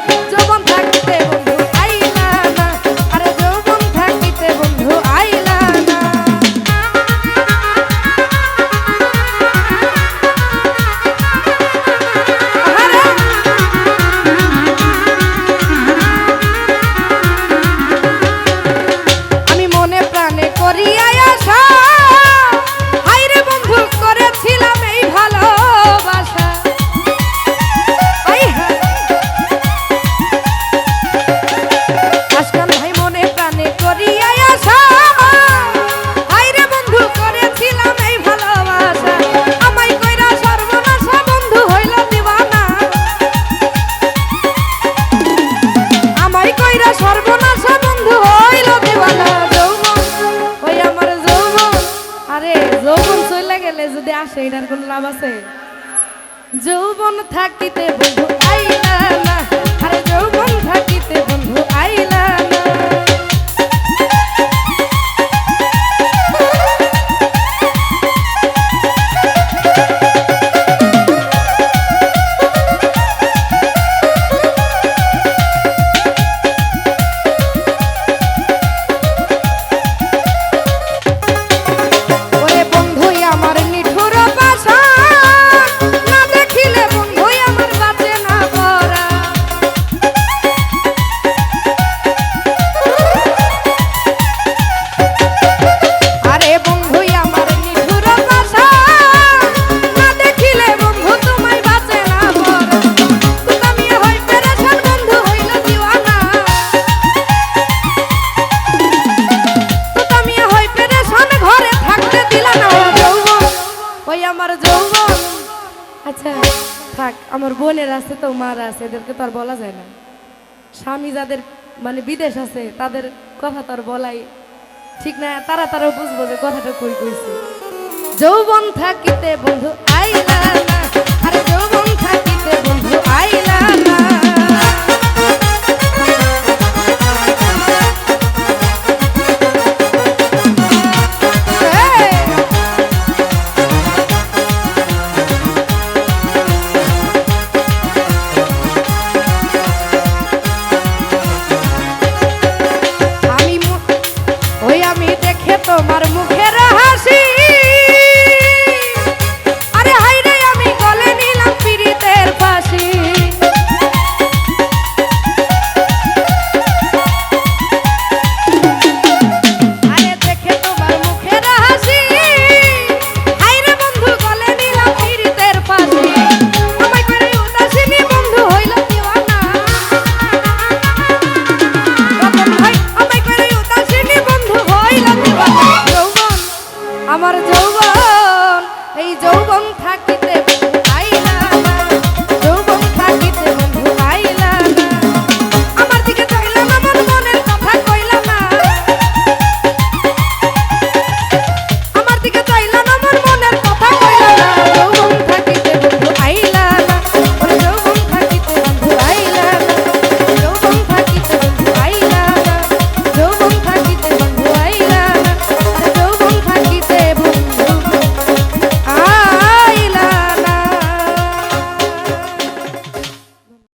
right. এটার কোন লাভ আছে? যৌবন থাকিতে বন্ধু আইলা আচ্ছা থাক, আমার বোনের আছে তো, মার আছে, এদেরকে তো আর বলা যায় না। স্বামী যাদের মানে বিদেশ আছে, তাদের কথা তো আর বলাই ঠিক না, তারা তারা বুঝব যে কথাটা কই কইছে। যৌবন থাকিতে বন্ধু আই না, আরে যৌবন থাক